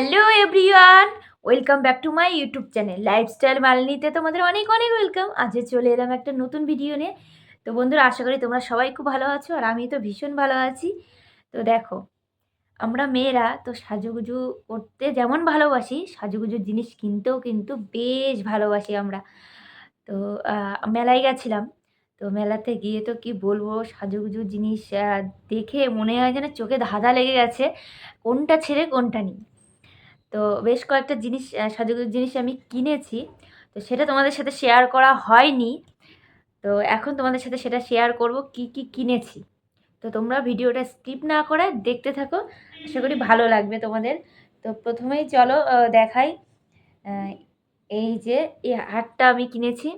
Hello everyone, welcome back to my YouTube channel. Lifestyle মালনিতে তোমাদের অনেক অনেক ওয়েলকাম। আজকে চলে এলাম একটা নতুন ভিডিও নিয়ে। তো বন্ধুরা, আশা করি তোমরা সবাই খুব ভালো আছো আর আমি তো ভীষণ ভালো আছি। তো দেখো, আমরা মেয়েরা তো সাজুগুজু করতে যেমন ভালোবাসি, সাজুগুজুর জিনিস কিনতেও কিন্তু বেশ ভালোবাসি আমরা। তো মেলায় গেছিলাম। তো মেলাতে গিয়ে তো কি বলব, সাজুগুজুর জিনিস দেখে মনে হয় যেন চোখে ধাঁধা লেগে গেছে, কোনটা ছেড়ে কোনটা নিই। তো বেশ কয়েকটা জিনিস আহ, জিনিস আমি কিনেছি। তো সেটা তোমাদের সাথে শেয়ার করা হয়নি। তো এখন তোমাদের সাথে সেটা শেয়ার করব কি কি কিনেছি। তো তোমরা ভিডিওটা স্কিপ না করে দেখতে থাকো। আশা করি ভালো লাগবে তোমাদের। তো প্রথমেই চলো দেখাই এই যে এই হারটা আমি কিনেছি।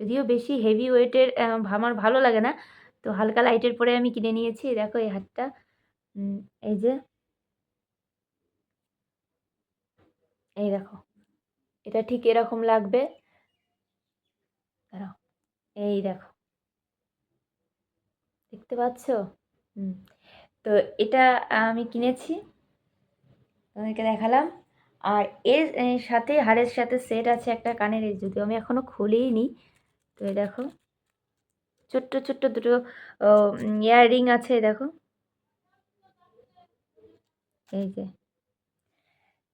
যদিও বেশি হেভি ওয়েটের আমার ভালো লাগে না। তো হালকা লাইটের পরে আমি কিনে নিয়েছি। দেখো এই হারটা। এই যে এই দেখো, এটা ঠিক এরকম লাগবে। এই দেখো। দেখতে পাচ্ছ? হুম, তো এটা আমি কিনেছি, তোমাদেরকে দেখালাম। আর এর সাথে, হারের সাথে সেট আছে একটা কানের যদিও আমি এখনও খুলিনি। তো এই দেখো, ছোট্ট ছোট্ট দুটো ইয়াররিং আছে দেখো। এই যে,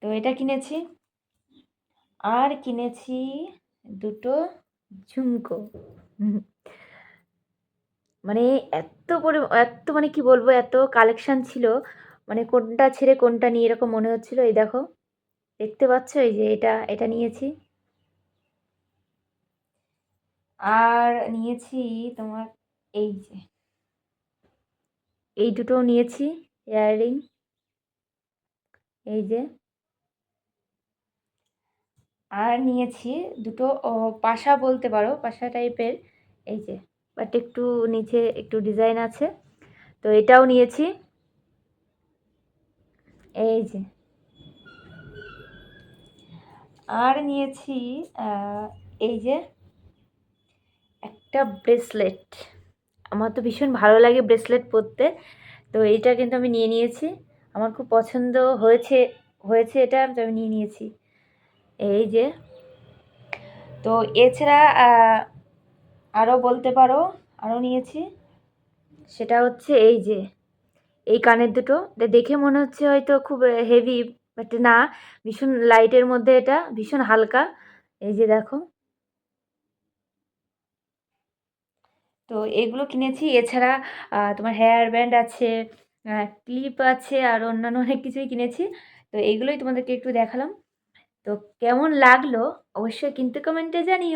তো এটা কিনেছি। আর কিনেছি দুটো ঝুমকো। মানে এত পরি, এত মানে কি বলব, এত কালেকশন ছিল। মানে কোনটা ছেড়ে কোনটা নিয়ে এরকম মনে হচ্ছিল, এই দেখো। দেখতে পাচ্ছ এই যে এটা এটা নিয়েছি। আর নিয়েছি তোমার এই যে। এই দুটোও নিয়েছি, ইয়াররিং। এই যে। আর নিয়েছি দুটো পাশা বলতে পারো, পাশা টাইপের, এই যে বাট একটু নিচে একটু ডিজাইন আছে, তো এটাও নিয়েছি। এই যে। আর নিয়েছি এই যে, একটা ব্রেসলেট আমার তো ভীষণ ভালো লাগে ব্রেসলেট পরতে, তো এইটা কিন্তু আমি নিয়ে নিয়েছি। আমার খুব পছন্দ হয়েছে হয়েছে এটা আমি নিয়ে নিয়েছি। এই যে। তো এছাড়া আরও বলতে পারো আরও নিয়েছি। সেটা হচ্ছে এই যে, এই কানের দুটো। দেখে মনে হচ্ছে হয়তো খুব হেভি বাট না, ভীষণ লাইটের মধ্যে এটা, ভীষণ হালকা। এই যে দেখো। তো এগুলো কিনেছি। এছাড়া তোমার হেয়ার ব্যান্ড আছে ক্লিপ আছে, আর অন্যান্য অনেক কিছুই কিনেছি। তো এইগুলোই তোমাদেরকে একটু দেখালাম। তো কেমন লাগল? অবশ্যই কিন্তু কমেন্টে জানিও।